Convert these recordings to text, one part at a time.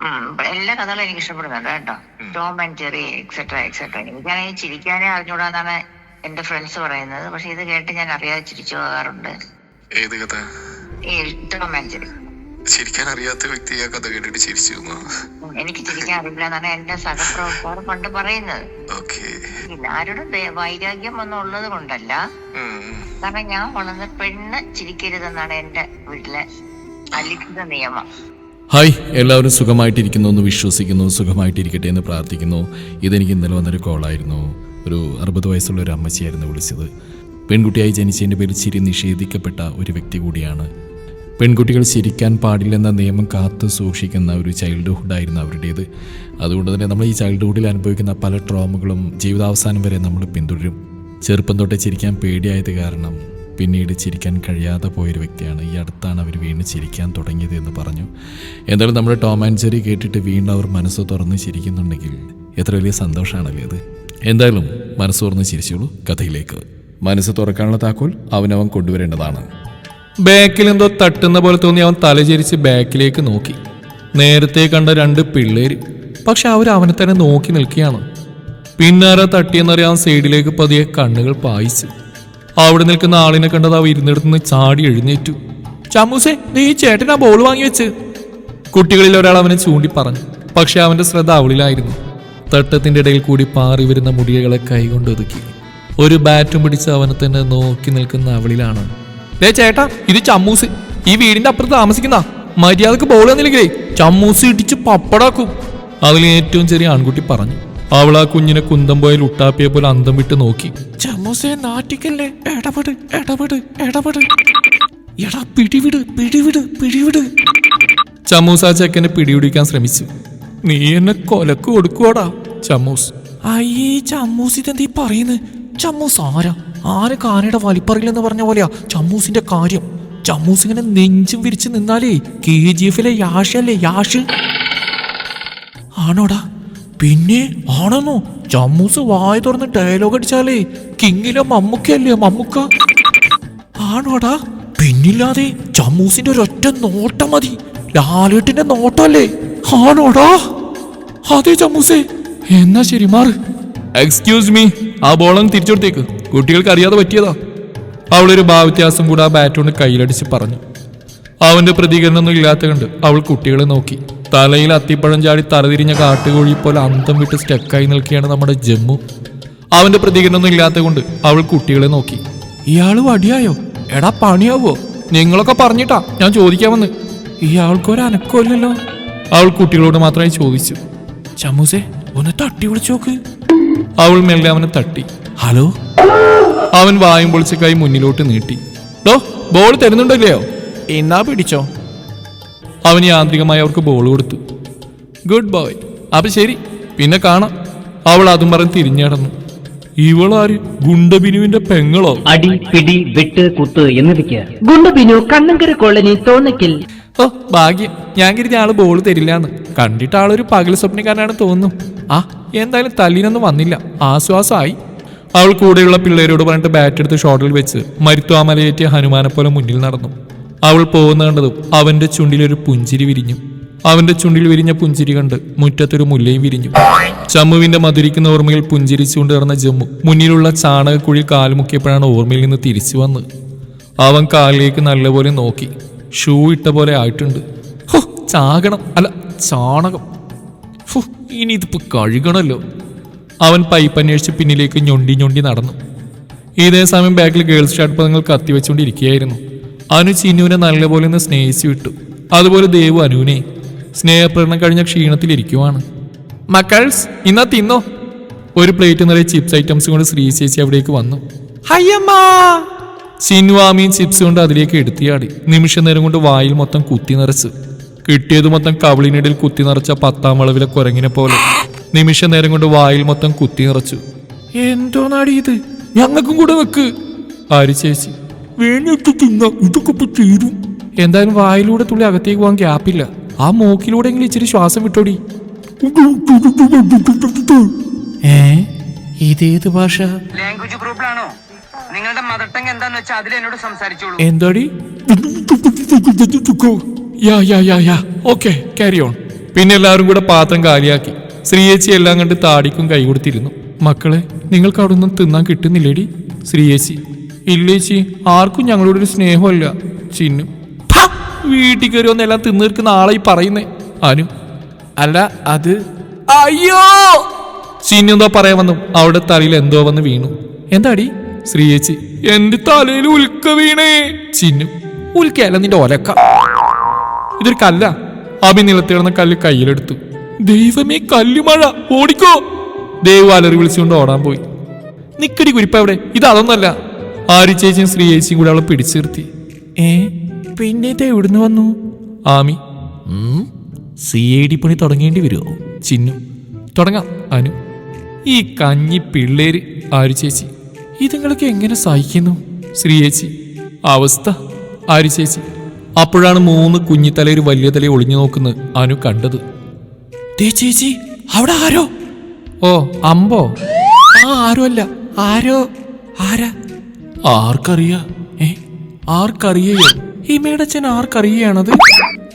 എല്ലാ കഥകളും എനിക്ക് ഇഷ്ടപ്പെടുന്നുണ്ട് കേട്ടോ. Tom and Jerry etcetera etcetera എനിക്കാണെങ്കിൽ ചിരിക്കാനേ അറിഞ്ഞൂടാന്നാണ് എന്റെ ഫ്രണ്ട്സ് പറയുന്നത്. പക്ഷെ ഇത് കേട്ട് ഞാൻ അറിയാതെ ചിരിച്ചു പോകാറുണ്ട്. ഏത് കഥ? ഈ ടോം ആൻഡ് ജെറി ചിരിക്കാൻ അറിയാത്ത വ്യക്തി ആ കഥ കേട്ടിട്ട് ചിരിച്ചു എനിക്ക് ചിരിക്കാൻ അറിയില്ല എന്നാണ് എന്റെ സഹപ്രവർത്തകർ പണ്ട് പറയുന്നത്. ആരോടും വൈരാഗ്യം ഒന്നും ഉള്ളത് കൊണ്ടല്ല. കാരണം ഞാൻ വളർന്ന പെണ്ണ് ചിരിക്കരുതെന്നാണ് എന്റെ വീട്ടിലെ അലിഖിത നിയമം. ഹായ് എല്ലാവരും സുഖമായിട്ടിരിക്കുന്നു എന്ന് വിശ്വസിക്കുന്നു സുഖമായിട്ടിരിക്കട്ടെ എന്ന് പ്രാർത്ഥിക്കുന്നു. ഇതെനിക്ക് ഇന്നലെ വന്നൊരു കോളായിരുന്നു. ഒരു അറുപത് വയസ്സുള്ള ഒരു അമ്മച്ചിയായിരുന്നു വിളിച്ചത്. പെൺകുട്ടിയായി ജനിച്ചതിന്റെ പേരിൽ ചിരി നിഷേധിക്കപ്പെട്ട ഒരു വ്യക്തി കൂടിയാണ്. പെൺകുട്ടികൾ ചിരിക്കാൻ പാടില്ലെന്ന നിയമം കാത്തു സൂക്ഷിക്കുന്ന ഒരു ചൈൽഡ്ഹുഡായിരുന്നു അവരുടേത്. അതുകൊണ്ട് തന്നെ നമ്മൾ ഈ ചൈൽഡ്ഹുഡിൽ അനുഭവിക്കുന്ന പല ട്രോമകളും ജീവിതാവസാനം വരെ നമ്മൾ പിന്തുടരും. ചെറുപ്പം തൊട്ടേ ചിരിക്കാൻ പേടിയായത് കാരണം പിന്നീട് ചിരിക്കാൻ കഴിയാതെ പോയൊരു വ്യക്തിയാണ്. ഈ അടുത്താണ് അവർ വീണ്ടും ചിരിക്കാൻ തുടങ്ങിയത് എന്ന് പറഞ്ഞു. എന്തായാലും നമ്മുടെ ടോം ആൻഡ് ജെറി കേട്ടിട്ട് വീണ്ടും അവർ മനസ്സ് തുറന്ന് ചിരിക്കുന്നുണ്ടെങ്കിൽ എത്ര വലിയ സന്തോഷമാണല്ലേ അത്? എന്തായാലും മനസ്സ് തുറന്ന് ചിരിച്ചോളൂ. കഥയിലേക്ക്. മനസ്സ് തുറക്കാനുള്ള താക്കോൽ അവനവൻ കൊണ്ടുവരേണ്ടതാണ്. ബാക്കിൽ എന്തോ തട്ടുന്ന പോലെ തോന്നി അവൻ തലചരിച്ച് ബാക്കിലേക്ക് നോക്കി. നേരത്തെ കണ്ട രണ്ട് പിള്ളേര്. പക്ഷെ അവർ അവനെ തന്നെ നോക്കി നിൽക്കുകയാണ്. പിന്നാരെ തട്ടിയെന്നറിയാൻ സൈഡിലേക്ക് പതിയെ കണ്ണുകൾ പായിച്ചു. അവിടെ നിൽക്കുന്ന ആളിനെ കണ്ടത് അവ ഇരുന്നിടത്തുനിന്ന് ചാടി എഴുന്നേറ്റു. ചമ്മൂസേ നീ ഈ ചേട്ടനാ ബോൾ വാങ്ങി വെച്ച്? കുട്ടികളിൽ ഒരാൾ അവനെ ചൂണ്ടി പറഞ്ഞു. പക്ഷെ അവന്റെ ശ്രദ്ധ അവളിലായിരുന്നു. തട്ടത്തിന്റെ ഇടയിൽ കൂടി പാറി വരുന്ന മുടികളെ കൈകൊണ്ട് ഒതുക്കി. ഒരു ബാറ്റും പിടിച്ച് അവനെ തന്നെ നോക്കി നിൽക്കുന്ന അവളിലാണ്. ഏ ചേട്ടാ ഇത് ചമ്മൂസ് ഈ വീടിന്റെ അപ്പുറത്ത് താമസിക്കുന്ന. മര്യാദയ്ക്ക് ബോൾ തന്നില്ലെങ്കിലേ ചമ്മൂസ് ഇടിച്ച് പപ്പടാക്കും. അതിൽ ഏറ്റവും ചെറിയ ആൺകുട്ടി പറഞ്ഞു. അവൾ ആ കുഞ്ഞിനെ കുന്തം പോയൽ ഉട്ടാപ്പിയെ പോലെ അന്തം വിട്ട് നോക്കി. ചമ്മൂസെ നാട്ടിക്കല്ലേ ഇടപെട് ഇടപെട് ഇടപെട് എടാ പിടിവിട് പിടിവിട് പിടിവിട്. ചമ്മൂസ് ആ ചെക്കനെ പിടിപിടിക്കാൻ ശ്രമിച്ചു. നീ എന്നെ കൊലക്ക് കൊടുക്കുവാടാ ചമ്മൂസ്. അയ്യേ ചമ്മൂസ് ഇതെന്തീ പറയുന്നത് ചമ്മൂസ് ആരാ? ആരെ കാനയുടെ വലിപ്പറിയില്ലെന്ന് പറഞ്ഞ പോലെയാ? ചമ്മൂസിന്റെ കാര്യം. ചമ്മൂസ് ഇങ്ങനെ നെഞ്ചും വിരിച്ച് നിന്നാലേ കെ ജി എഫിലെ യാഷല്ലേ യാഷ്? ആണോടാ? പിന്നെ ആണെന്നോ? ചമ്മൂസ് വായ തുറന്ന് ഡയലോഗ് അടിച്ചാലേ കിങ്ങിലെ മമ്മൂക്കയല്ലേ മമ്മൂക്ക? ആണോടാ? പിന്നില്ലാതെ ചമ്മൂസിന്റെ ഒരൊറ്റ നോട്ടം മതി. ലാലേട്ടിന്റെ നോട്ടല്ലേ? ആണോടാ? അതെ ചമ്മൂസേ എന്നാ ശരി മാറ് എക്സ്ക്യൂസ് മീ ആ ബോളം തിരിച്ചെടുത്തേക്ക് കുട്ടികൾക്ക് അറിയാതെ പറ്റിയതാ. അവളൊരു ഭാവ്യത്യാസം കൂടെ ആ ബാറ്റോണ്ട് കയ്യിലടിച്ച് പറഞ്ഞു. അവന്റെ പ്രതികരണമൊന്നും ഇല്ലാത്ത കണ്ട് അവൾ കുട്ടികളെ നോക്കി. തലയിൽ അത്തിപ്പഴം ചാടി തറതിരിഞ്ഞ കാട്ടുകോഴി പോലെ അന്തം വിട്ട് സ്റ്റക്കായി നിൽക്കുകയാണ് നമ്മുടെ ജമ്മു. അവന്റെ പ്രതികരണമൊന്നും ഇല്ലാത്ത കൊണ്ട് അവൾ കുട്ടികളെ നോക്കി. ഇയാൾ വടിയായോ? എടാ പണിയാവോ? നിങ്ങളൊക്കെ പറഞ്ഞിട്ടാ ഞാൻ ചോദിക്കാൻ വന്ന്. ഇയാൾക്കൊരു അനക്കമില്ലല്ലോ അവൾ കുട്ടികളോട് മാത്രമായി ചോദിച്ചു. ചമ്മൂസേ ഒന്ന് തട്ടി വിളിച്ചോക്ക് അവൾ മെല്ലെ അവനെ തട്ടി. ഹലോ? അവൻ വായും പൊളിച്ച കൈ മുന്നിലോട്ട് നീട്ടി. ഡോ ബോൾ തരുന്നുണ്ടല്ലയോ? എന്നാ പിടിച്ചോ? അവൻ യാന്ത്രികമായി അവർക്ക് ബോൾ കൊടുത്തു. ഗുഡ് ബോയ് അപ്പൊ ശരി. പിന്നെ കാണാം. അവൾ അതും പറഞ്ഞ് തിരിഞ്ഞടന്നു ഇവളാര് ഗുണ്ടബിനുവിന്റെ പെങ്ങളോ? അടി പിടി വെട്ട് കുത്ത് എന്നിവയ്ക്ക്. ഗുണ്ടബിനു കണ്ണങ്കര കോളനി തോന്നയ്ക്കൽ ഓ ഭാഗ്യം. ഞാൻ കരുതി ആൾ ബോൾ തരില്ലാന്ന്. കണ്ടിട്ട് ആളൊരു പകൽ സ്വപ്നക്കാരനാണ് തോന്നുന്നു. ആ എന്തായാലും തല്ലിനൊന്നും വന്നില്ല. ആശ്വാസമായി അവൾ കൂടെയുള്ള പിള്ളേരോട് പറഞ്ഞിട്ട് ബാറ്റ് എടുത്ത് ഷോട്ടിൽ വെച്ച് മരുത്വാമലയേറ്റിയ ഹനുമാനെ പോലെ മുന്നിൽ നടന്നു. അവൾ പോകുന്ന കണ്ടതും അവന്റെ ചുണ്ടിലൊരു പുഞ്ചിരി വിരിഞ്ഞു. അവന്റെ ചുണ്ടിൽ വിരിഞ്ഞ പുഞ്ചിരി കണ്ട് മുറ്റത്തൊരു മുല്ലയും വിരിഞ്ഞു. ചമ്മുവിന്റെ മധുരിക്കുന്ന ഓർമ്മയിൽ പുഞ്ചിരിച്ചുകൊണ്ട് നടന്ന ജമ്മു മുന്നിലുള്ള ചാണകക്കുഴി കാലുമുക്കിയപ്പോഴാണ് ഓർമ്മയിൽ നിന്ന് തിരിച്ചു വന്നത്. അവൻ കാലിലേക്ക് നല്ലപോലെ നോക്കി. ഷൂ ഇട്ട പോലെ ആയിട്ടുണ്ട്. ചാകണം. അല്ല ചാണകം. ഇനി ഇതിപ്പോ കഴുകണല്ലോ. അവൻ പൈപ്പ് അന്വേഷിച്ച് പിന്നിലേക്ക് ഞൊണ്ടി ഞൊണ്ടി നടന്നു. ഇതേ സമയം ബാക്കിൽ ഗേൾസ് ഷാർട്ട് പദങ്ങൾ കത്തിവെച്ചുകൊണ്ടിരിക്കുകയായിരുന്നു. അനു ചിന്നുവിനെ നല്ലപോലെ ഒന്ന് സ്നേഹിച്ചു വിട്ടു. അതുപോലെ ദേവു അനുവിനെ. സ്നേഹപ്രകടനം കഴിഞ്ഞ ക്ഷീണത്തിലിരിക്കുവാണ് മക്കൾസ് ഇന്നാ തിന്നോ? ഒരു പ്ലേറ്റ് നിറയെ ചിപ്സ് ഐറ്റംസ് കൊണ്ട് ശ്രീ ചേച്ചി അവിടേക്ക് വന്നു. ചിന്നുവാമിയും ചിപ്സ് കൊണ്ട് അതിലേക്ക് എടുത്തിയാടി. നിമിഷ നേരം കൊണ്ട് വായിൽ മൊത്തം കുത്തി നിറച്ച്. കിട്ടിയത് മൊത്തം കവളിനിടയിൽ കുത്തി നിറച്ച പത്താം വളവിലെ കുരങ്ങിനെ പോലെ. നിമിഷ നേരം കൊണ്ട് വായിൽ മൊത്തം കുത്തി നിറച്ചു. എന്തോ ഇത്? ഞങ്ങൾക്കും കൂടെ വെക്ക്. ആര് ചേച്ചി? വേണിട്ട് തിന്ന ഇതൊക്കെ ഇപ്പൊ തീരും. എന്തായാലും വായിലൂടെ തുള്ളി അകത്തേക്ക് പോകാൻ ഗ്യാപ്പില്ല ആ മൂക്കിലൂടെ എങ്കിലും ഇച്ചിരി ശ്വാസം വിട്ടോടി. ഏ? ഇതേത് ഭാഷ? ലാംഗ്വേജ് ഗ്രൂപ്പിലാണോ നിങ്ങളുടെ മദർ ടങ് എന്താന്ന് വെച്ചാൽ അതിൽ എന്നോട് സംസാരിച്ചോളൂ. എന്താടി? Yeah yeah yeah yeah. Okay carry on പിന്നെ എല്ലാവരും കൂടെ പാത്രം കാലിയാക്കി. ശ്രീയേച്ചി എല്ലാം കണ്ട് താടിക്കും കൈ കൊടുത്തിരുന്നു. മക്കളെ നിങ്ങൾക്ക് അവിടെ ഒന്നും തിന്നാൻ കിട്ടുന്നില്ലേടി? ശ്രീയേച്ചി ഇല്ലേച്ചി ആർക്കും ഞങ്ങളോടൊരു സ്നേഹമല്ല ചിന്നു! വീട്ടിൽ കയറി ഒന്നെല്ലാം തിന്നു തീർക്കുന്ന ആളെ ഈ പറയുന്നേ. അനു അല്ല അത്? അയ്യോ! ചിന്നു എന്തോ പറയാൻ വന്നു? അവിടെ തലയിൽ എന്തോ വന്ന് വീണു. എന്താടി? ശ്രീയേച്ചി എന്റെ തലയിൽ ഉൽക്ക വീണേ. ചിന്നു ഉൽക്കയല്ല നിന്റെ ഒലക്ക. ഇതൊരു കല്ല. അഭി നിലത്ത് കിടന്ന കല്ല് കയ്യിലെടുത്തു. ദൈവമേ കല്ലുമഴ ഓടിക്കോ. ദേവ് അലറി വിളിച്ചുകൊണ്ട് ഓടാൻ പോയി. നിക്കടി കുരിപ്പ എവിടെ? ഇത് അതൊന്നല്ല. ആരി ചേച്ചിയും ശ്രീ ചേച്ചിയും കൂടെ അവളെ പിടിച്ചു നിർത്തി. ഏ പിന്നെ ഇത് എവിടുന്ന് വന്നു? ആമി. സി ഐ ഡി പണി തുടങ്ങേണ്ടി വരുമോ ചിന്നു. തുടങ്ങാം അനു. ഈ കഞ്ഞി പിള്ളേര് ആരി ചേച്ചി. ഇതുങ്ങളൊക്കെ എങ്ങനെ സഹിക്കുന്നു? ശ്രീ ചേച്ചി അവസ്ഥ ആരി ചേച്ചി. അപ്പോഴാണ് മൂന്ന് കുഞ്ഞിത്തലയിൽ വലിയ തല ഒളിഞ്ഞു നോക്കുന്നത് അനു കണ്ടത്. ദേ ചേച്ചി അവിടെ ആരോ? ഓ അമ്പോ? ആ ആരോ അല്ല. ആരോ? ആരാ? ആർക്കറിയാ? ഏ? ആർക്കറിയോ? ആർക്കറിയാണത്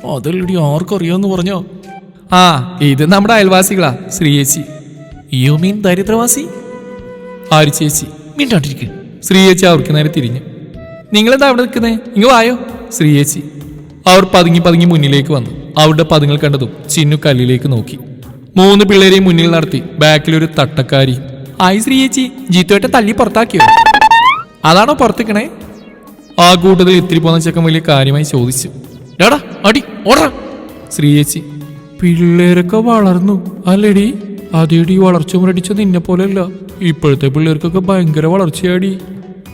അതല്ലടി ആർക്കറിയാന്ന് പറഞ്ഞോ? ആ ഇത് നമ്മുടെ അയൽവാസികളാ ശ്രീ ചേച്ചി. യു മീൻ ദരിദ്രവാസി? ആര് ചേച്ചി? മീണ്ടാണ്ടിരിക്കും. ശ്രീ ചേച്ചി അവർക്ക് നേരെ തിരിഞ്ഞു. നിങ്ങളെന്താ അവിടെ നിൽക്കുന്നേ? ഇങ്ങ് വായോ? ശ്രീയേച്ചി അവർ പതുങ്ങി പതുങ്ങി മുന്നിലേക്ക് വന്നു. അവരുടെ പതുങ്ങൾ കണ്ടതും ചിന്നു കല്ലിലേക്ക് നോക്കി. മൂന്ന് പിള്ളേരെയും മുന്നിൽ നടത്തി. ബാക്കിലൊരു തട്ടക്കാരി. ആയി ശ്രീ ചേച്ചി ജീത്തുവേട്ട തല്ലി പുറത്താക്കിയോ? അതാണോ പുറത്തേക്കണേ? ആ കൂട്ടത്തിൽ ഇത്തിരി പോന്ന ചെക്കൻ വലിയ കാര്യമായി ചോദിച്ചു. ഡാടാ അടി ഓടാ ശ്രീയേച്ചി പിള്ളേരൊക്കെ വളർന്നു അല്ലേടി? അതേടി വളർച്ച മുരടിച്ച നിന്നെ പോലെയല്ല. ഇപ്പോഴത്തെ പിള്ളേർക്കൊക്കെ ഭയങ്കര വളർച്ചയാടി.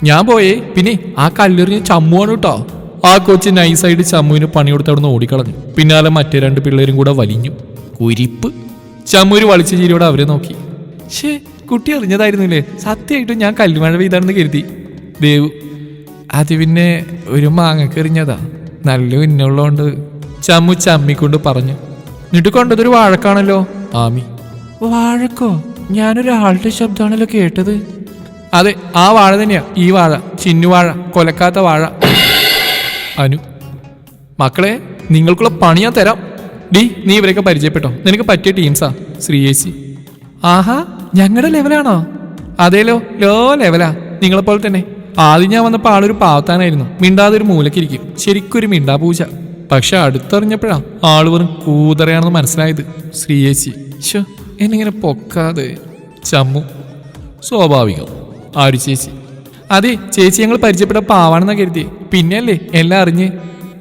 ഞാൻ പോയേ പിന്നെ ആ കല്ലെറിഞ്ഞ് ചമ്മുവാണ് കേട്ടോ. ആ കൊച്ച് നൈസായിട്ട് ചമ്മുവിന് പണി കൊടുത്ത് അവിടുന്ന് ഓടിക്കളഞ്ഞു. പിന്നാലെ മറ്റേ രണ്ട് പിള്ളേരും കൂടെ വലിഞ്ഞു. കുരിപ്പ്. ചമ്മൂര് വളിച്ച ചിരിയോടെ അവരെ നോക്കി. ഷേ കുട്ടി അറിഞ്ഞതായിരുന്നില്ലേ? സത്യമായിട്ടും ഞാൻ കല്ലുമഴ പെയ്താണെന്ന് കരുതി. ദേവു അത് പിന്നെ ഒരു മാങ്ങക്കെറിഞ്ഞതാ നല്ല ഉന്നുള്ളോണ്ട് ചമ്മു ചമ്മിക്കൊണ്ട് പറഞ്ഞു എന്നിട്ട് കൊണ്ടതൊരു വാഴക്കാണല്ലോ. ആമി. വാഴക്കോ? ഞാനൊരാളുടെ ശബ്ദമാണല്ലോ കേട്ടത്. അതെ ആ വാഴ തന്നെയാ ഈ വാഴ ചിന്നുവാഴ കൊലക്കാത്ത വാഴ. അനു മക്കളെ നിങ്ങൾക്കുള്ള പണി ഞാൻ തരാം. ഡി നീ ഇവരെയൊക്കെ പരിചയപ്പെട്ടോ? നിനക്ക് പറ്റിയ ടീംസാ ശ്രീയേശി ആഹാ ഞങ്ങളുടെ ലെവലാണോ? അതേലോ ലോ ലെവലാ നിങ്ങളെപ്പോലെ തന്നെ. ആദ്യം ഞാൻ വന്നപ്പോൾ ആളൊരു പാവത്താനായിരുന്നു. മിണ്ടാതെ ഒരു മൂലക്കിരിക്കും. ശരിക്കൊരു മിണ്ടാ പൂജ പക്ഷെ അടുത്തറിഞ്ഞപ്പോഴാ ആൾ വെറും കൂതറയാണെന്ന് മനസ്സിലായത്. ശ്രീയേച്ചി. ശോ എന്നിങ്ങനെ പൊക്കാതെ. ചമ്മു. സ്വാഭാവികം. ആര് ചേച്ചി? അതെ ചേച്ചി ഞങ്ങൾ പരിചയപ്പെട്ട പാവാണെന്നാ കരുതി പിന്നെയല്ലേ എല്ലാം അറിഞ്ഞ്.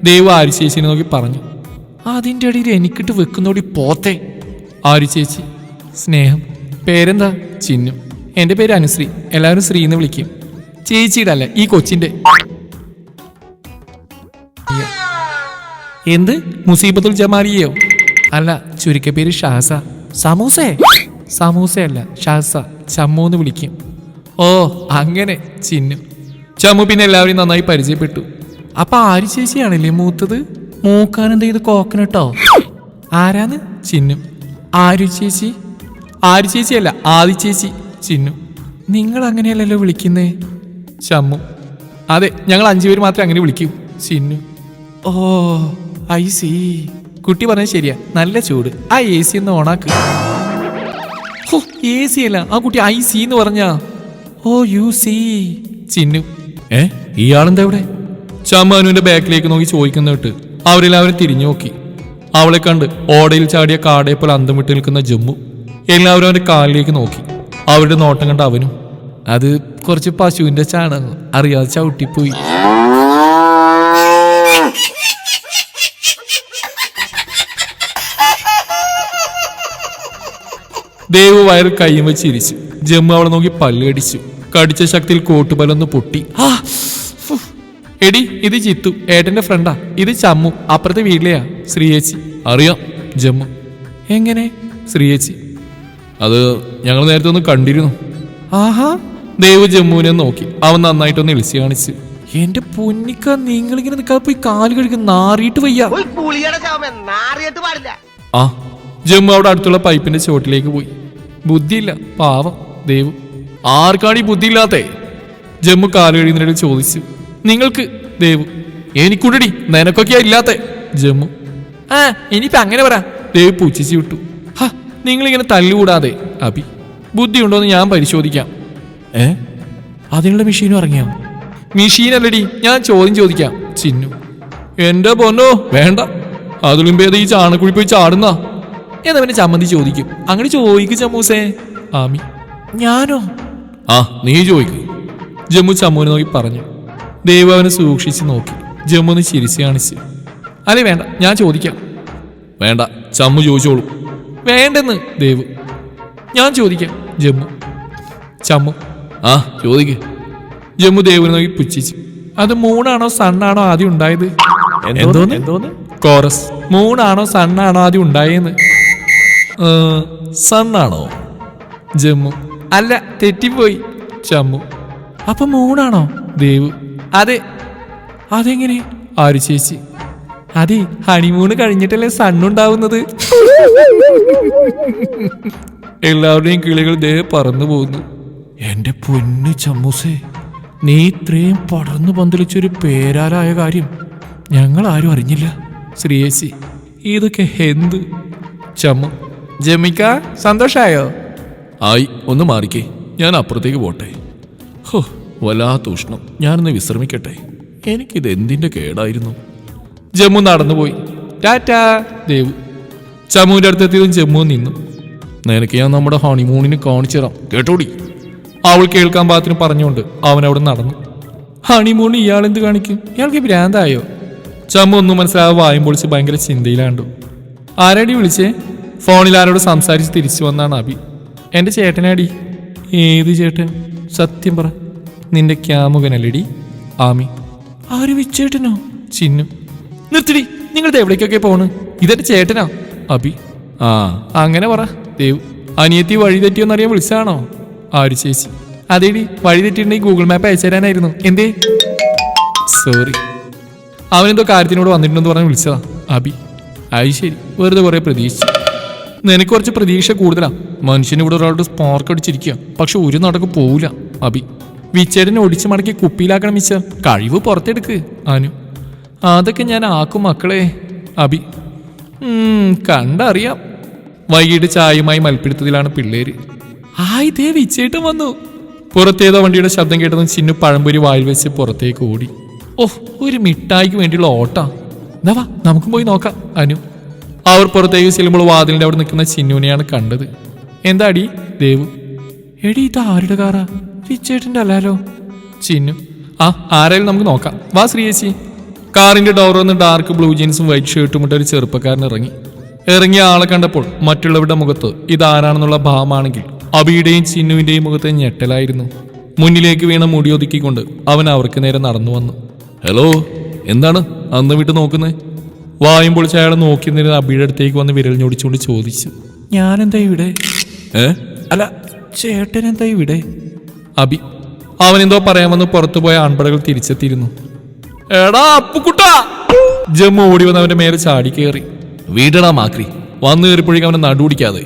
ദൈവം ആരു ചേച്ചിനെ നോക്കി പറഞ്ഞു. അതിന്റെ ഇടയിൽ എനിക്കിട്ട് വെക്കുന്നോടി പോത്തെ. ആരു ചേച്ചി? സ്നേഹം. പേരെന്താ? ചിന്നു. എന്റെ പേര് അനുശ്രീ. എല്ലാവരും ശ്രീ എന്ന് വിളിക്കും. ചേച്ചിയുടെ അല്ല ഈ കൊച്ചിന്റെ. എന്ത്? മുസീബത്തുൽ ജമാലിയോ അല്ല ചുരുക്കപ്പേര് ഷാസ. സമൂസേ? സമൂസയല്ല ഷാസ. ചമ്മു എന്ന് വിളിക്കും. ഓ അങ്ങനെ ചിന്നു. ചമ്മു പിന്നെ എല്ലാവരും നന്നായി പരിചയപ്പെട്ടു. അപ്പൊ ആര് ചേച്ചിയാണല്ലേ മൂത്തത്? മൂക്കാനെന്ത് ഇത് കോക്കനട്ടോ? ആരാന്ന്? ചിന്നു. ആരു ചേച്ചി? ആരു ചേച്ചിയല്ല ആദി ചേച്ചി ചിന്നു. നിങ്ങൾ അങ്ങനെയല്ലല്ലോ വിളിക്കുന്നേ? ചമ്മു അതെ ഞങ്ങൾ അഞ്ചുപേര് മാത്രമേ അങ്ങനെ വിളിക്കൂ. സിന്നു. Oh I see. കുട്ടി പറഞ്ഞത് ശരിയാ. നല്ല ചൂട്. ആ എ സി ഒന്ന് ഓണാക്ക്. എ സി അല്ല. ആ കുട്ടി ഐ സി എന്ന് പറഞ്ഞാ. ഓ യു സി. ചിന്നു ഏ ഇയാളെന്താ ഇവിടെ? ചമ്മാനുവിന്റെ ബാക്കിലേക്ക് നോക്കി ചോദിക്കുന്ന കേട്ട് അവരെല്ലാവരും തിരിഞ്ഞു നോക്കി. അവളെ കണ്ട് ഓടയിൽ ചാടിയ കാടയെ പോലെ അന്തം വിട്ട് നിൽക്കുന്ന ജമ്മു. എല്ലാവരും അവന്റെ കാലിലേക്ക് നോക്കി. അവരുടെ നോട്ടം കണ്ട അവനും. അത് കുറച്ച് പശുവിന്റെ ചാണകം അറിയാതെ ചവിട്ടിപ്പോയി. ദേവ് വയറ് കൈയും വെച്ച് ഇരിച്ചു ജമ്മു അവളെ നോക്കി പല്ല് കടിച്ചു. ശക്തിയിൽ കോട്ടുപലൊന്ന് പൊട്ടി. എടി ഇത് ചിത്തു ഏട്ടന്റെ ഫ്രണ്ടാ. ഇത് ചമ്മു. അപ്പുറത്തെ വീട്ടിലെയാ. ശ്രീയേച്ചി. അറിയാം ജമ്മു. എങ്ങനെ? ശ്രീയേച്ചി. അത് ഞങ്ങൾ നേരത്തെ ഒന്ന് കണ്ടിരുന്നു. ആഹാ. ദേവ് ജമ്മുവിനെ നോക്കി. അവൻ നന്നായിട്ടൊന്ന് ഇളിച്ചു കാണിച്ചു എന്റെ പൊന്നിക്ക നിങ്ങളിങ്ങനെ നിൽക്കാതെ പോയി കാൽ കഴുകി നാറിയിട്ട് വയ്യ. ആ ജമ്മു അവിടെ അടുത്തുള്ള പൈപ്പിന്റെ ചോട്ടിലേക്ക് പോയി. ബുദ്ധിയില്ല പാവം ദേവ്. ആർക്കാണ് ഈ ബുദ്ധിയില്ലാത്തേ? ജമ്മു കാൽ കഴിയുന്നതിനിടയിൽ ചോദിച്ചു നിങ്ങൾക്ക് ദേവ് എനിക്കുണ്ടടി നിനക്കൊക്കെയാ ഇല്ലാത്തെ ജമ്മു. ആ ഇനിയിപ്പോ അങ്ങനെ പറ. ദേവ് പുച്ഛിച്ചു വിട്ടു. ഹാ നിങ്ങളിങ്ങനെ തല്ലുകൂടാതെ അഭി. ബുദ്ധിയുണ്ടോ എന്ന് ഞാൻ പരിശോധിക്കാം. ഏ? അതിനുള്ള മെഷീനും ഇറങ്ങിയോ? മെഷീനല്ലടി ഞാൻ ചോദ്യം ചോദിക്കാം. ചിന്നു. എന്റെ പൊന്നോ വേണ്ട. അതിലും ഭേദം ഈ ചാണക്കുഴി പോയി ചാടുന്ന. എന്നവനെ ചമ്മന്തി ചോദിക്കും. അങ്ങനെ ചോദിക്കും ചമ്മൂസേ. ആമി. ഞാനോ? ആ നീ ചോദിക്കും. ജമ്മു ചമ്മുവിനെ നോക്കി പറഞ്ഞു. ദേവ് അവനെ സൂക്ഷിച്ച് നോക്കി. ജമ്മുന്ന് ചിരിച്ച് കാണിച്ച്. അല്ലേ വേണ്ട. ഞാൻ ചോദിക്കാം. വേണ്ട. ചമ്മു ചോദിച്ചോളൂ. വേണ്ടെന്ന് ദേവ്. ഞാൻ ചോദിക്കാം. ജമ്മു. ചമ്മു. ആ ചോദിക്ക്. ജമ്മുദേവിനെ നോക്കി പുച്ഛിച്ചു. അത് മൂണാണോ സണ്ണാണോ ആദ്യം ഉണ്ടായത്? എന്തോന്ന്? എന്തോന്ന്? കോറസ്. മൂണാണോ സണ്ണാണോ ആദ്യം ഉണ്ടായെന്ന്? സണ്ണാണോ? ജമ്മു. അല്ല തെറ്റിപ്പോയി. ചമ്മു. അപ്പൊ മൂണാണോ? ദേവ്. അതെ. അതെങ്ങനെ? ആര് ചേച്ചി? അതെ ഹണിമൂണ് കഴിഞ്ഞിട്ടല്ലേ സണ്ണുണ്ടാവുന്നത്. എല്ലാവരുടെയും കിളികൾ ദേ പറന്നു പോകുന്നു. എന്റെ പൊന്നു ചമ്മൂസേ നീ ഇത്രയും പടർന്നു പന്തലിച്ചൊരു പേരാലായ കാര്യം ഞങ്ങൾ ആരും അറിഞ്ഞില്ല. ശ്രീയേശി ഇതൊക്കെ എന്ത്? ചമ്മു ജമിക്ക സന്തോഷായോ? ആയി ഒന്ന് മാറിക്കേ ഞാൻ അപ്പുറത്തേക്ക് പോട്ടെ. ഹോ വല്ലാത്ത ഉഷ്ണം ഞാനൊന്ന് വിശ്രമിക്കട്ടെ. എനിക്കിത് എന്തിന്റെ കേടായിരുന്നു? ജമ്മു നടന്നുപോയി. ടാറ്റാ ദേവ്. ചമ്മുവിന്റെ അടുത്തെത്തിയതും ജമ്മു നിന്നു. നിനക്ക് ഞാൻ നമ്മുടെ ഹണിമൂണിന് കാണിച്ചു തരാം. കേട്ടോടി? അവൾ കേൾക്കാൻ പാകത്തിന് പറഞ്ഞുകൊണ്ട് അവൻ അവിടെ നടന്നു. ഹണിമൂൺ എന്ത് കാണിക്കും? ഇയാൾക്ക് ഭ്രാന്തായോ? ചമ്മ ഒന്നും മനസ്സിലാകാതെ വായും പൊളിച്ച് ഭയങ്കര ചിന്തയിലാണ്ടു. ആരാടി വിളിച്ചേ? ഫോണിൽ ആരോട് സംസാരിച്ച് തിരിച്ചു വന്നാണ് അബി എന്റെ ചേട്ടനാടി. ഏത് ചേട്ടൻ? സത്യം പറ. നിന്റെ ക്യാമുകനല്ലടി. ആമി. ആര് വിച്ചേട്ടനോ ചിന്നു. നിർത്തിടി. നിങ്ങൾ എവിടേക്കൊക്കെ പോണ്? ഇതെന്റെ ചേട്ടനാ. അബി ആ. അങ്ങനെ പറ. ദേവ് അനിയത്തി വഴി തെറ്റിയോന്നറിയാൻ വിളിച്ചതാണോ ആര് ചേച്ചി. അതേടി വഴി തെറ്റിയിട്ടുണ്ടെങ്കിൽ ഗൂഗിൾ മാപ്പ് അയച്ചു തരാനായിരുന്നു. എന്തേ? സോറി അവനെന്തോ കാര്യത്തിനോട് വന്നിട്ടുണ്ടെന്ന് പറഞ്ഞ് വിളിച്ചതാ. അബി. അത് ശരി. വെറുതെ കുറേ പ്രതീക്ഷിച്ചു. നിനക്ക് കുറച്ച് പ്രതീക്ഷ കൂടുതലാ. മനുഷ്യന് ഇവിടെ ഒരാളുടെ സ്പാർക്ക് അടിച്ചിരിക്കുക പക്ഷെ ഒരു നടക്ക് പോവില്ല അബി. വിച്ചേടനെ ഒടിച്ചു മടക്കി കുപ്പിയിലാക്കണം മിച്ച കഴിവ് പുറത്തെടുക്ക് അനു. അതൊക്കെ ഞാൻ ആക്കും മക്കളെ അബി. കണ്ടറിയാം. വൈകിട്ട് ചായയുമായി മൽപ്പിടുത്തത്തിലാണ് പിള്ളേര്. ആയി ദേവി വിച്ചേട്ടൻ വന്നു. പുറത്തേതോ വണ്ടിയുടെ ശബ്ദം കേട്ടതും ചിന്നു പഴംപൊരി വായിൽ വെച്ച് പുറത്തേക്ക് ഓടി. ഓഹ് ഒരു മിഠായിക്ക് വേണ്ടിയുള്ള ഓട്ടാ. എന്നാ വാ നമുക്കും പോയി നോക്കാം അനു. അവർ പുറത്തേക്ക് ചെല്ലുമ്പോൾ വാതിലിന്റെ അവിടെ നിൽക്കുന്ന ചിന്നുവിനെയാണ് കണ്ടത്. എന്താ അടി ദേവു? എടി ഇത് ആരുടെ കാറാ? റിച്ചേട്ടന്റെ അല്ലാലോ? ചിന്നു ആ ആരായാലും നമുക്ക് നോക്കാം. വാ ശ്രീയേച്ചി. ഡോർ വന്ന് ഡാർക്ക് ബ്ലൂ ജീൻസും വൈറ്റ് ഷർട്ടും ഇട്ട ഒരു ചെറുപ്പക്കാരൻ ഇറങ്ങി. ഇറങ്ങിയ ആളെ കണ്ടപ്പോൾ മറ്റുള്ളവരുടെ മുഖത്ത് ഇതാരാണെന്നുള്ള ഭാവമാണെങ്കിൽ അബിയുടെയും ചിന്നുവിന്റെയും മുഖത്ത് ഞെട്ടലായിരുന്നു. മുന്നിലേക്ക് വീണ മുടിയൊതുക്കിക്കൊണ്ട് അവൻ അവർക്ക് നേരെ നടന്നു വന്നു. ഹലോ എന്താണ് അന്ന് വിട്ട് നോക്കുന്നേ? വായും പൊളിച്ച് അയാളെ നോക്കി നിന്ന് അബിയുടെ അടുത്തേക്ക് വന്ന് വിരൽ ഞൊടിച്ചുകൊണ്ട് ചോദിച്ചു. ഞാനെന്താ ഇവിടെ? ഏ? അല്ല ചേട്ടൻ എന്താ ഇവിടെ? അബി അവനെന്തോ പറയാമെന്ന് പുറത്തുപോയ ആൺപടകൾ തിരിച്ചെത്തിയിരുന്നു. എടാ അപ്പുക്കുട്ട! ജമ്മു ഓടി വന്ന് അവന്റെ മേലെ ചാടി കയറി. വീടടാ മാക്രി. വന്നു കയറിപ്പോഴേക്കും അവനെ നടുപിടിക്കാതെ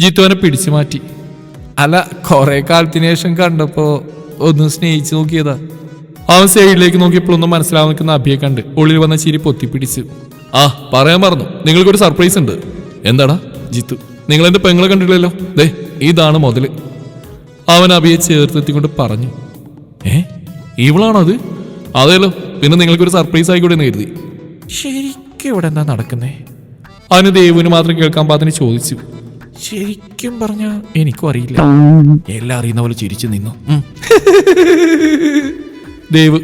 ജിത്തു അവനെ പിടിച്ചു മാറ്റി. അല്ല കുറെ കാലത്തിന് ശേഷം കണ്ടപ്പോ ഒന്ന് സ്നേഹിച്ചു നോക്കിയതാ. അവൻ സൈഡിലേക്ക് നോക്കിയപ്പോഴൊന്നും മനസ്സിലാവാൻ നിൽക്കുന്ന അഭിയെ കണ്ട് ഉള്ളിൽ വന്ന ചിരി പൊത്തിപ്പിടിച്ചു. ആ പറയാൻ മറന്നു. നിങ്ങൾക്കൊരു സർപ്രൈസ് ഉണ്ട്. എന്താടാ ജിത്തു? നിങ്ങൾ എന്റെ പെങ്ങളെ കണ്ടില്ലല്ലോ ദേ ഇതാണ് മുതൽ അവൻ അഭിയെ ചേർത്തെത്തിക്കൊണ്ട് പറഞ്ഞു. ഏ ഇവളാണോ അത് അതെയല്ലോ പിന്നെ നിങ്ങൾക്കൊരു സർപ്രൈസ് ആയിക്കൂടെ എന്ന് കരുതി. ശരിക്കും ഇവിടെ എന്താ നടക്കുന്നേ? അവന് ദേവുവിന് മാത്രം കേൾക്കാൻ പാത്തിന് ചോദിച്ചു. ശരിക്കും പറഞ്ഞ എനിക്കും അറിയില്ല. എല്ലാം അറിയുന്ന പോലെ ചിരിച്ചു നിന്നു. ദേവ്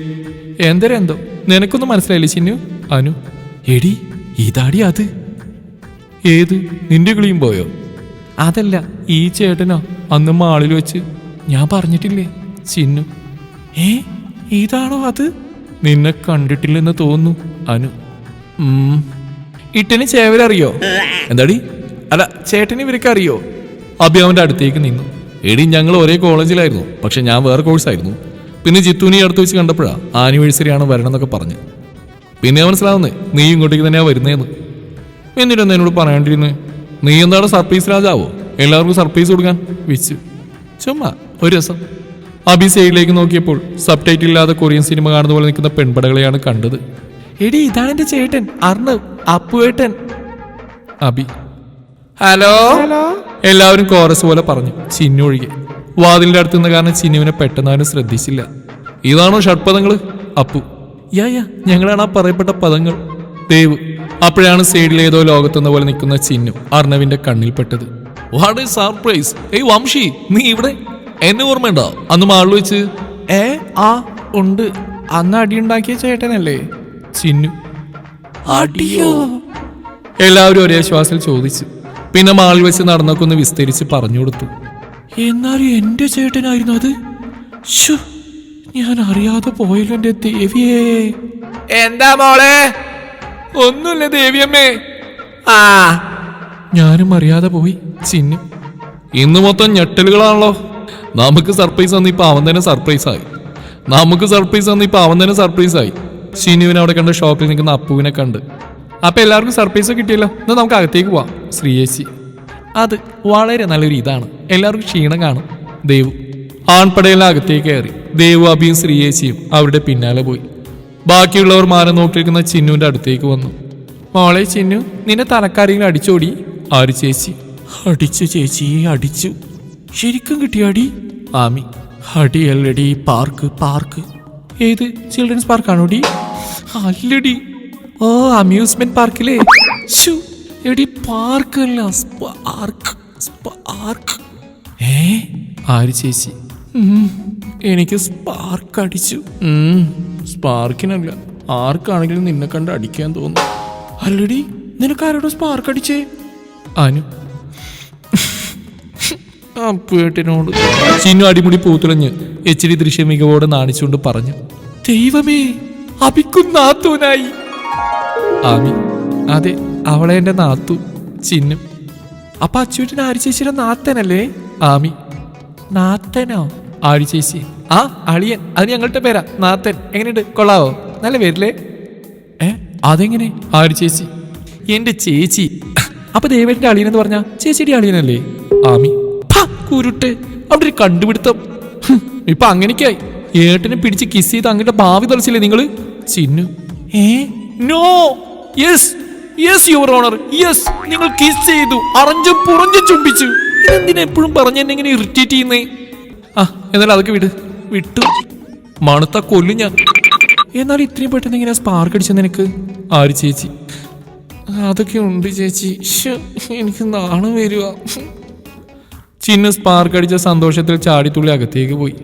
എന്തരെന്തോ? നിനക്കൊന്നും മനസ്സിലായില്ലേ ചിന്നു? അനു എടി ഇതാടി അത്. ഏത്? നിന്റെ കിളിയും പോയോ? അതല്ല ഈ ചേട്ടനോ? അന്ന് മാളിൽ വെച്ച്. ഞാൻ പറഞ്ഞിട്ടില്ലേ ചിന്നു? ഏ ഇതാണോ അത്? നിന്നെ കണ്ടിട്ടില്ലെന്ന് തോന്നുന്നു അനു. ഇട്ടന് ചേവരറിയോ എന്താടി? അല്ല ചേട്ടൻ ഇവരൊക്കെ അറിയോ? അഭി അവന്റെ അടുത്തേക്ക് നിന്നു. എടി ഞങ്ങൾ ഒരേ കോളേജിലായിരുന്നു പക്ഷെ ഞാൻ വേറെ കോഴ്സായിരുന്നു പിന്നെ ജിത്തുനി അടുത്ത് വെച്ച് കണ്ടപ്പോഴാണ് ആനിവേഴ്സറി ആണ് വരണം എന്നൊക്കെ പറഞ്ഞു. പിന്നെ മനസ്സിലാവുന്നേ നീ ഇങ്ങോട്ടേക്ക് തന്നെയാണ് വരുന്നതെന്ന് എന്നിട്ട് എന്നോട് പറയേണ്ടിരുന്നു? നീ എന്താണ് സർപ്രൈസ് രാജാവോ? എല്ലാവർക്കും സർപ്രൈസ് കൊടുക്കാൻ വിച്ച് ചുമ്മാ ഒരു രസം. അബി സൈഡിലേക്ക് നോക്കിയപ്പോൾ സബ് ടൈറ്റിൽ ഇല്ലാതെ കൊറിയൻ സിനിമ കാണുന്ന പോലെ നിൽക്കുന്ന പെൺപടകളെയാണ് കണ്ടത്. എടി ഇതാണ് എന്റെ ചേട്ടൻ അർണവ് അപ്പുവേട്ടൻ. അബി ഹലോ എല്ലാവരും കോറസ് പോലെ പറഞ്ഞു. ചിന്നു ഒഴികെ. വാതിലിന്റെ അടുത്ത് നിന്ന കാരണം ചിന്നുവിനെ പെട്ടെന്ന് ആരും ശ്രദ്ധിച്ചില്ല. ഇതാണോ ഷഡ്പദങ്ങൾ? അപ്പു. യാ യാ ഞങ്ങളാണ് ആ പറയപ്പെട്ട പദങ്ങൾ. ദേവ്. അപ്പോഴാണ് സൈഡിൽ ഏതോ ലോകത്തെന്ന പോലെ നിൽക്കുന്ന ചിന്നു അർണവിന്റെ കണ്ണിൽപ്പെട്ടത് what is surprise hey Vamshi നീ ഇവിടെ? എന്നെ ഓർമ്മയുണ്ടോ? അന്ന് മാളിൽ വെച്ച്? ഏ ആ ഉണ്ട്. അന്ന് അടിയുണ്ടാക്കിയ ചേട്ടനല്ലേ? ചിന്നു. അടിയോ. എല്ലാവരും ഒരേ ശ്വാസത്തിൽ ചോദിച്ചു. പിന്നെ മാളിൽ വെച്ച് നടന്നൊക്കെ ഒന്ന് വിസ്തരിച്ച് പറഞ്ഞു കൊടുത്തു. എന്നാലും എന്റെ ചേട്ടനായിരുന്നു അത്? ഞാൻ അറിയാതെ പോയല്ലോ എന്റെ ദേവിയേ. എന്താ മോളെ? ഒന്നുമില്ല ദേവിയമ്മേ. ആ. ഞാനും അറിയാതെ പോയി ചിന്നു. ഇന്ന് മൊത്തം ഞെട്ടലുകളാണല്ലോ. നമുക്ക് സർപ്രൈസ് വന്ന് ഇപ്പൊ അവൻ തന്നെ സർപ്രൈസ് ആയി. നമുക്ക് സർപ്രൈസ് വന്ന് ഇപ്പൊ അവൻ തന്നെ സർപ്രൈസ് ആയി. ചിന്നുവിനെ അവിടെ കണ്ട് ഷോപ്പിൽ നിൽക്കുന്ന അപ്പുവിനെ കണ്ട്. അപ്പൊ എല്ലാവർക്കും സർപ്രൈസ് കിട്ടിയല്ലോ. എന്നാ നമുക്ക് അകത്തേക്ക് പോവാം. ശ്രീയേശി. അത് വളരെ നല്ലൊരു ഇതാണ്. എല്ലാവർക്കും ക്ഷീണം കാണും. ദേവു. ആൺപടയെല്ലാം അകത്തേക്ക് കയറി. ദേവു അബിയും ശ്രീയേശിയും അവരുടെ പിന്നാലെ പോയി. ബാക്കിയുള്ളവർ മാനം നോക്കിയിരിക്കുന്ന ചിന്നുവിന്റെ അടുത്തേക്ക് വന്നു. മോളെ ചിന്നു നിന്നെ തലക്കാരെങ്കിലും അടിച്ചോടി. ആര് ചേച്ചി? അടിച്ചു ചേച്ചി അടിച്ചു. ശരിക്കും കിട്ടിയ അടി ആമി. അടിയല്ലടി പാർക്ക് പാർക്ക്. ഏത്? ചിൽഡ്രൻസ് പാർക്കാണോടി? അല്ലടി. ഓ അമ്യൂസ്മെന്റ് പാർക്കിലെ എടി പാർക്കല്ല സ്പാർക്ക് സ്പാർക്ക് ഏ? ആര് ചേച്ചി? എനിക്ക് സ്പാർക്ക് അടിച്ചു. സ്പാർക്കിനല്ല ആർക്കാണെങ്കിലും നിന്നെ കണ്ട് അടിക്കാൻ തോന്നും. അല്ലടി നിനക്ക് ആരോട് സ്പാർക്ക് അടിച്ചേ? അനു. ആ പേട്ടിനോട്. ചിന്നു അടിമുടി പൂത്തുളഞ്ഞ് എച്ച് ഡി ദൃശ്യ മികവോടെ നാണിച്ചുകൊണ്ട് പറഞ്ഞു. ദൈവമേ അഭിക്കും നാത്തൂനായി. ആമി. അതെ അവളെ എന്റെ നാത്തു ചിന്നും. അപ്പൊ അച്ചുവിട്ടിന് ആരി ചേച്ചിയുടെ നാത്തനല്ലേ? ആമി. നാത്തനോ? ആഴിച്ചേച്ചി ചേച്ചി ആ അളിയൻ. അത് ഞങ്ങളുടെ പേരാ. നാത്തൻ. എങ്ങനെയുണ്ട്? കൊള്ളാവോ? നല്ല പേരില്ലേ? ഏ അതെങ്ങനെ? ആരിച്ചേച്ചി ചേച്ചി എന്റെ ചേച്ചി. അപ്പൊ ദേവേന്റെ അളിയൻ എന്ന് പറഞ്ഞ ചേച്ചിയുടെ അളിയനല്ലേ? ആമി. കുരുട്ട്. അവിടെ ഒരു കണ്ടുപിടുത്തം. ഇപ്പൊ അങ്ങനെയൊക്കെയായി. ഏട്ടനെ പിടിച്ച് കിസ് ചെയ്ത് അങ്ങോട്ട് ഭാവി തുളച്ചില്ലേ നിങ്ങൾ? Chinnu. Eh no! Yes yes your honour yes നിങ്ങൾ കിസ് ചെയ്തു. അറഞ്ചും പുറഞ്ചും ചുംബിച്ചു. ഇതെന്തിനാ എപ്പോഴും പറഞ്ഞ എന്നെ ഇങ്ങനെ ഇറിറ്റേറ്റ് ചെയ്യുന്നേ? ആ എന്നാലും അതൊക്കെ വിട്. വിട്ടു. മണത്ത കൊല്ലും ഞാൻ. എന്നാൽ ഇത്രയും പെട്ടെന്ന് ഇങ്ങനെ സ്പാർക്ക് അടിച്ച നിനക്ക്? ആര് ചേച്ചി? അതൊക്കെ ഉണ്ട് ചേച്ചി. എനിക്ക് നാണം വരുക ചിന്ന സ്പാർക്ക് അടിച്ച സന്തോഷത്തിൽ ചാടിത്തുള്ളി അകത്തേക്ക് പോയി.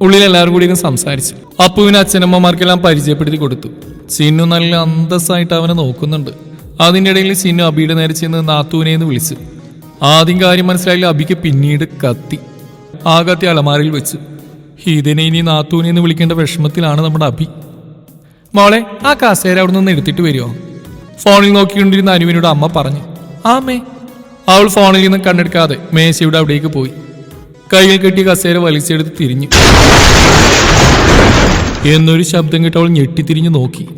ഉള്ളിൽ എല്ലാവരും കൂടി ഇരുന്ന് സംസാരിച്ചു. അപ്പുവിന് അച്ഛനമ്മമാർക്കെല്ലാം പരിചയപ്പെടുത്തി കൊടുത്തു. ചിന്നു നല്ല അന്തസ്സായിട്ട് അവനെ നോക്കുന്നുണ്ട്. അതിന്റെ ഇടയിൽ ചിന്നു അബിയുടെ നേരെ ചെന്ന് നാത്തൂനെ എന്ന് വിളിച്ചു. ആദ്യം കാര്യം മനസ്സിലായില്ല അബിക്ക് പിന്നീട് കത്തി. ആ കത്തി അലമാരയിൽ വെച്ചു. ഇതിനെ ഇനി നാത്തൂനെ എന്ന് വിളിക്കേണ്ട വിഷമത്തിലാണ് നമ്മുടെ അബി. മോളെ ആ കസേര അവിടെ നിന്ന് എടുത്തിട്ട് വരുമോ ഫോണിൽ നോക്കിക്കൊണ്ടിരുന്ന അനുവിനോട് അമ്മ പറഞ്ഞു ആമേ. അവൾ ഫോണിൽ നിന്ന് കണ്ണെടുക്കാതെ മേശയുടെ അവിടേക്ക് പോയി. കയ്യിൽ കെട്ടിയ കസേര വലിച്ചെടുത്ത് തിരിഞ്ഞു. എന്നൊരു ശബ്ദം കേട്ട് അവൾ ഞെട്ടിത്തിരിഞ്ഞു നോക്കി.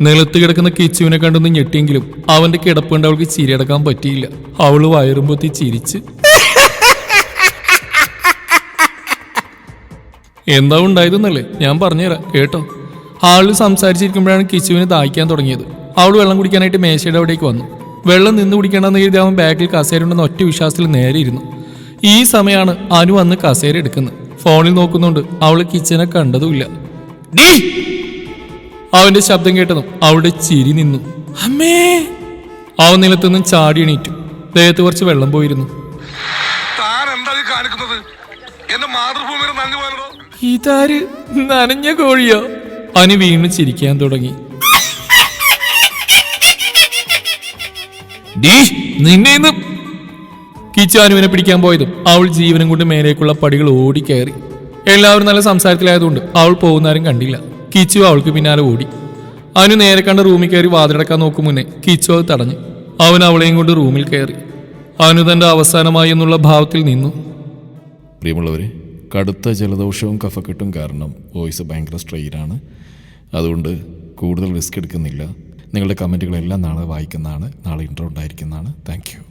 നിലത്ത് കിടക്കുന്ന കിച്ചുവിനെ കണ്ടൊന്ന് ഞെട്ടിയെങ്കിലും അവന്റെ കിടപ്പ് കണ്ട് അവൾക്ക് ചിരിയടക്കാൻ പറ്റിയില്ല. അവൾ വയറുമ്പൊത്തി ചിരിച്ച് എന്താ ഉണ്ടായതെന്നല്ലേ? ഞാൻ പറഞ്ഞുതരാം കേട്ടോ. ആൾ സംസാരിച്ചിരിക്കുമ്പോഴാണ് കിച്ചുവിന് ദാഹിക്കാൻ തുടങ്ങിയത്. അവൾ വെള്ളം കുടിക്കാനായിട്ട് മേശയുടെ അവിടേക്ക് വന്നു. വെള്ളം നിന്ന് കുടിക്കണമെന്ന് കരുതി അവൻ ബാഗിൽ കസേര ഉണ്ടെന്ന് ഒറ്റ വിശ്വാസത്തിൽ നേരെ ഇരുന്നു. ഈ സമയമാണ് അനു വന്ന് കസേര എടുക്കുന്നത്. ഫോണിൽ നോക്കുന്നുണ്ട്. അവൾ കിച്ചനെ കണ്ടതുമില്ല. ഡീ! അവന്റെ ശബ്ദം കേട്ടതും അവിടെ ചിരി നിന്നു. അമ്മേ! അവൻ നിലത്തുനിന്നും ചാടി എണീറ്റു. ദേഹത്ത് കുറച്ച് വെള്ളം പോയിരുന്നു. ഇതാര് നനഞ്ഞ കോഴിയോ? അനു വീണ്ടും ചിരിക്കാൻ തുടങ്ങി. നിന്നെ ഇന്ന് കിച്ചു അനുവിനെ പിടിക്കാൻ പോയതും അവൾ ജീവനും കൊണ്ട് മേലേക്കുള്ള പടികൾ ഓടിക്കയറി. എല്ലാവരും നല്ല സംസാരത്തിലായതുകൊണ്ട് അവൾ പോകുന്നാരും കണ്ടില്ല. കിച്ചു അവൾക്ക് പിന്നാലെ ഓടി. അവന് നേരെ കണ്ട റൂമിൽ കയറി വാതിലടക്കാൻ നോക്കും മുന്നേ കിച്ചു അത് തടഞ്ഞു. അവൻ അവളെയും കൊണ്ട് റൂമിൽ കയറി. അവന് തന്റെ അവസാനമായി എന്നുള്ള ഭാവത്തിൽ നിന്നു. പ്രിയമുള്ളവരെ കടുത്ത ജലദോഷവും കഫക്കെട്ടും കാരണം വോയിസ് ഭയങ്കര സ്ട്രെയിനാണ് അതുകൊണ്ട് കൂടുതൽ റിസ്ക് എടുക്കുന്നില്ല. നിങ്ങളുടെ കമന്റുകളെല്ലാം നാളെ വായിക്കുന്നതാണ് നാളെ ഇൻട്രോ ഉണ്ടായിരിക്കുന്നതാണ്. താങ്ക്